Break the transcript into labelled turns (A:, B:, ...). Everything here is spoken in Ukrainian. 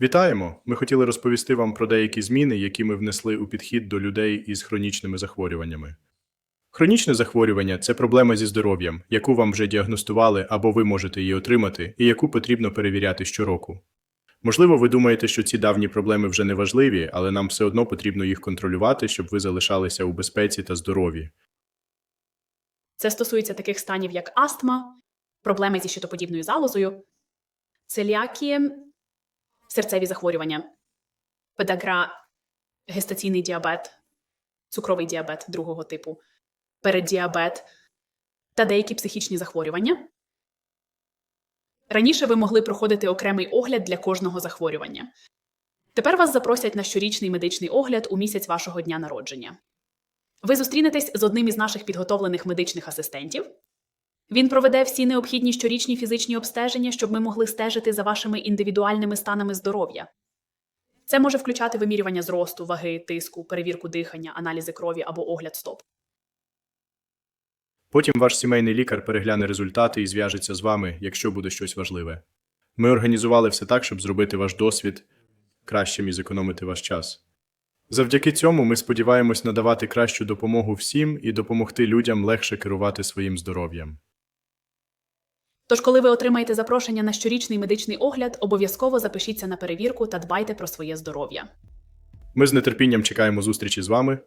A: Вітаємо! Ми хотіли розповісти вам про деякі зміни, які ми внесли у підхід до людей із хронічними захворюваннями. Хронічне захворювання це проблема зі здоров'ям, яку вам вже діагностували або ви можете її отримати, і яку потрібно перевіряти щороку. Можливо, ви думаєте, що ці давні проблеми вже не важливі, але нам все одно потрібно їх контролювати, щоб ви залишалися у безпеці та здорові.
B: Це стосується таких станів, як астма, проблеми зі щитоподібною залозою, целіакії, серцеві захворювання, педагра, гестаційний діабет, цукровий діабет другого типу, переддіабет та деякі психічні захворювання. Раніше ви могли проходити окремий огляд для кожного захворювання. Тепер вас запросять на щорічний медичний огляд у місяць вашого дня народження. Ви зустрінетесь з одним із наших підготовлених медичних асистентів. Він проведе всі необхідні щорічні фізичні обстеження, щоб ми могли стежити за вашими індивідуальними станами здоров'я. Це може включати вимірювання зросту, ваги, тиску, перевірку дихання, аналізи крові або огляд стоп.
A: Потім ваш сімейний лікар перегляне результати і зв'яжеться з вами, якщо буде щось важливе. Ми організували все так, щоб зробити ваш досвід кращим і зекономити ваш час. Завдяки цьому ми сподіваємось надавати кращу допомогу всім і допомогти людям легше керувати своїм здоров'ям.
B: Тож, коли ви отримаєте запрошення на щорічний медичний огляд, обов'язково запишіться на перевірку та дбайте про своє здоров'я.
A: Ми з нетерпінням чекаємо зустрічі з вами.